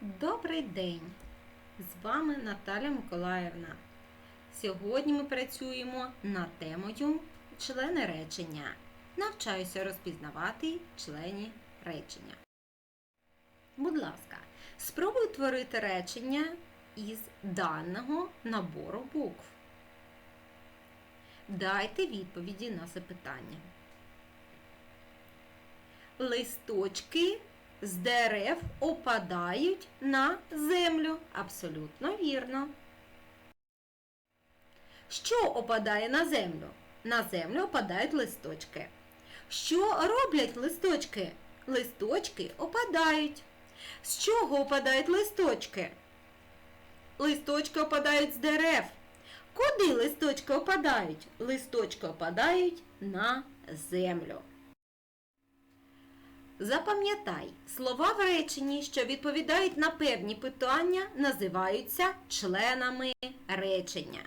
Добрий день! З вами Наталя Миколаївна. Сьогодні ми працюємо над темою члени речення. Навчаюся розпізнавати члені речення. Будь ласка, спробуй творити речення із даного набору букв. Дайте відповіді на запитання. Листочки з дерев опадають на землю. Абсолютно вірно. Що опадає на землю? На землю опадають листочки. Що роблять листочки? Листочки опадають. З чого опадають листочки? Листочки опадають з дерев. Куди листочки опадають? Листочки опадають на землю. Запам'ятай, слова в реченні, що відповідають на певні питання, називаються членами речення.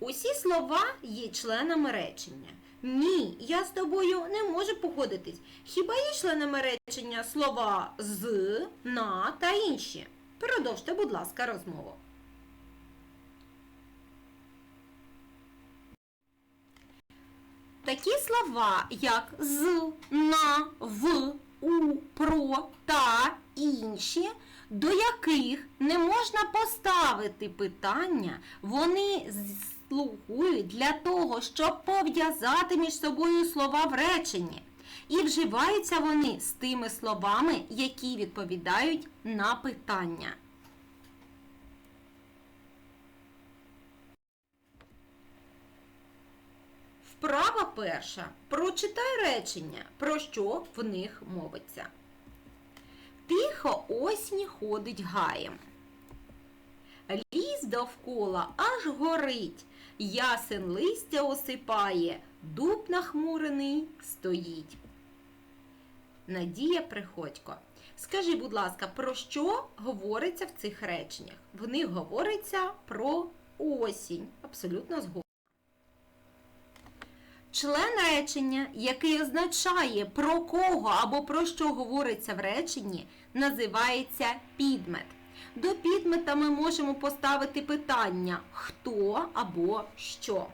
Усі слова є членами речення. Ні, я з тобою не можу погодитись. Хіба є членами речення слова з, на та інші? Продовжте, будь ласка, розмову. Такі слова, як з, на, в, у, про та інші, до яких не можна поставити питання, вони слугують для того, щоб пов'язати між собою слова в реченні. І вживаються вони з тими словами, які відповідають на питання. Вправа перша. Прочитай речення, про що в них мовиться. Тихо осінь ходить гаєм. Ліс довкола аж горить, ясен листя осипає, дуб нахмурений стоїть. Надія Приходько. Скажи, будь ласка, про що говориться в цих реченнях? В них говориться про осінь. Абсолютно згодна. Член речення, який означає про кого або про що говориться в реченні, називається підмет. До підмета ми можемо поставити питання хто або що.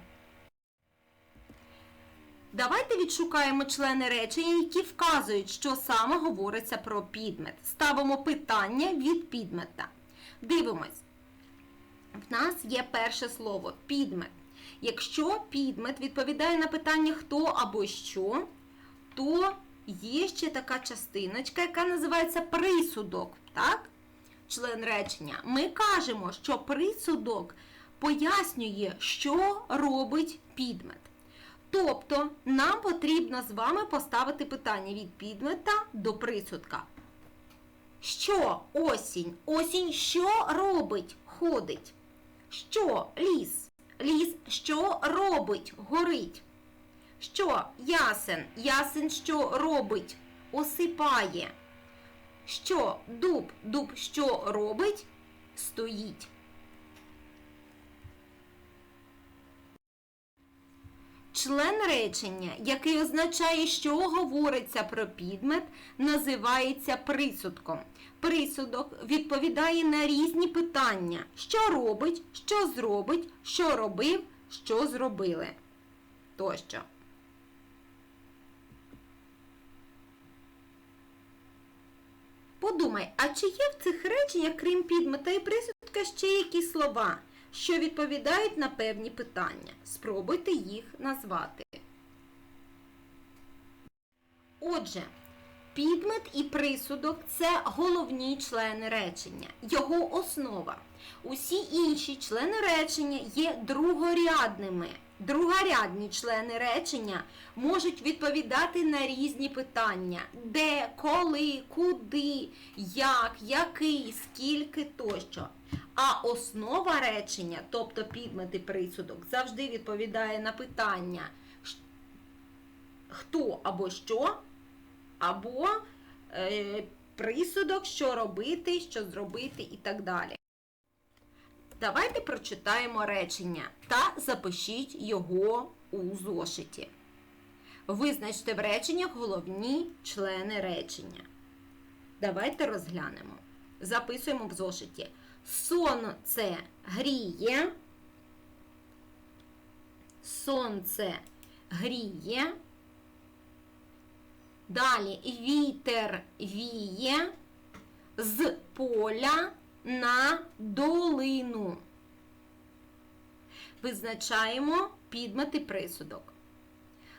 Давайте відшукаємо члени речення, які вказують, що саме говориться про підмет. Ставимо питання від підмета. Дивимось. В нас є перше слово підмет. Якщо підмет відповідає на питання хто або що, то є ще така частиночка, яка називається присудок. Так? Член речення. Ми кажемо, що присудок пояснює, що робить підмет. Тобто нам потрібно з вами поставити питання від підмета до присудка. Що осінь? Осінь що робить? Ходить? Що ліс? Ліс що робить? Горить. Що ясен? Ясен що робить? Осипає. Що дуб? Дуб що робить? Стоїть. Член речення, який означає, що говориться про підмет, називається присудком. Присудок відповідає на різні питання: що робить, що зробить, що робив, що зробили. Тощо. Подумай, а чи є в цих реченнях, крім підмета і присудка, ще якісь слова, що відповідають на певні питання? Спробуйте їх назвати. Отже, Підмет і присудок це головні члени речення, його основа. Усі інші члени речення є другорядними. Другорядні члени речення можуть відповідати на різні питання: де, коли, куди, як, який, скільки тощо. А основа речення, тобто підмет і присудок, завжди відповідає на питання хто або що або е, присудок, що робити, що зробити і так далі. Давайте прочитаємо речення та запишіть його у зошиті. Визначте в реченнях головні члени речення. Давайте розглянемо. Записуємо в зошиті. Сонце гріє. Сонце гріє. Далі вітер віє з поля на долину. Визначаємо підмет і присудок.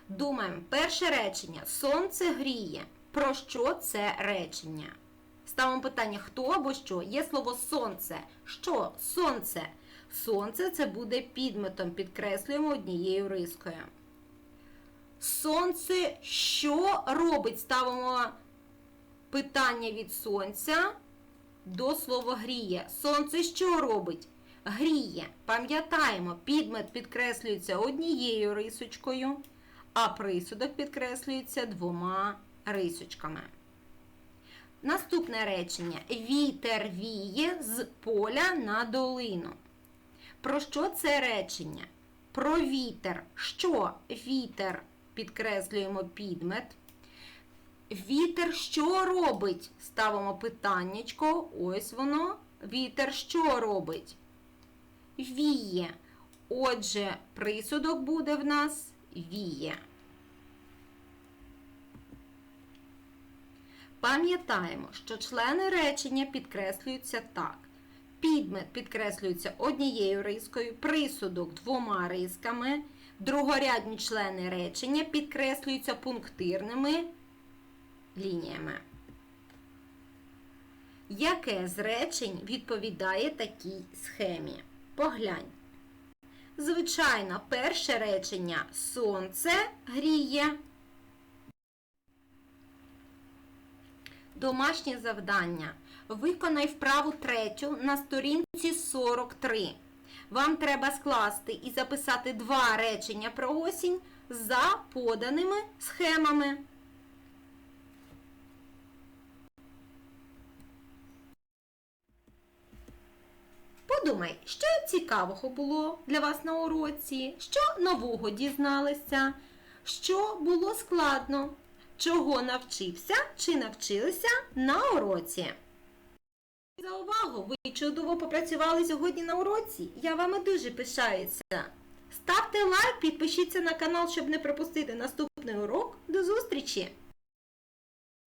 Думаємо, перше речення. Сонце гріє. Про що це речення? Ставимо питання, хто або що? Є слово сонце. Що? Сонце. Сонце це буде підметом, підкреслюємо однією рискою. Сонце що робить? Ставимо питання від сонця до слова гріє. Сонце що робить? Гріє. Пам'ятаємо, підмет підкреслюється однією рисочкою, а присудок підкреслюється двома рисочками. Наступне речення. Вітер віє з поля на долину. Про що це речення? Про вітер. Що вітер? Підкреслюємо підмет. Вітер що робить? Ставимо питаннячко. Ось воно. Вітер що робить? Віє. Отже, присудок буде в нас віє. Пам'ятаємо, що члени речення підкреслюються так. Підмет підкреслюється однією рискою, присудок двома рисками, другорядні члени речення підкреслюються пунктирними лініями. Яке з речень відповідає такій схемі? Поглянь. Звичайно, перше речення сонце гріє. Домашнє завдання. Виконай вправу третю на сторінці 43. Вам треба скласти і записати два речення про осінь за поданими схемами. Подумай, що цікавого було для вас на уроці, що нового дізналися, що було складно, чого навчився чи навчилися на уроці. За увагу! Ви чудово попрацювали сьогодні на уроці. Я вами дуже пишаюся. Ставте лайк, підпишіться на канал, щоб не пропустити наступний урок. До зустрічі!